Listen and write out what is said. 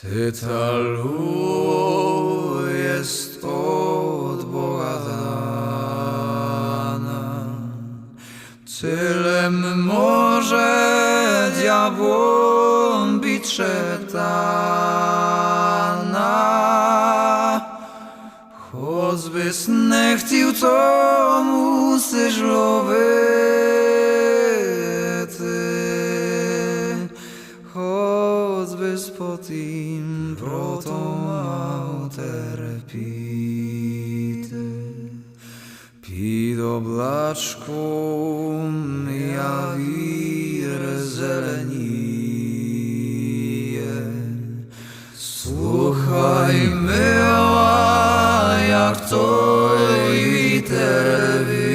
Cytalu jest od Boga dana, Tylem może diabłom być szeptana. Choćby nie chciał, to musisz ty. bez potim protom auter pite. Pid oblaczkom ja wir zelenije. Słuchaj myła, jak to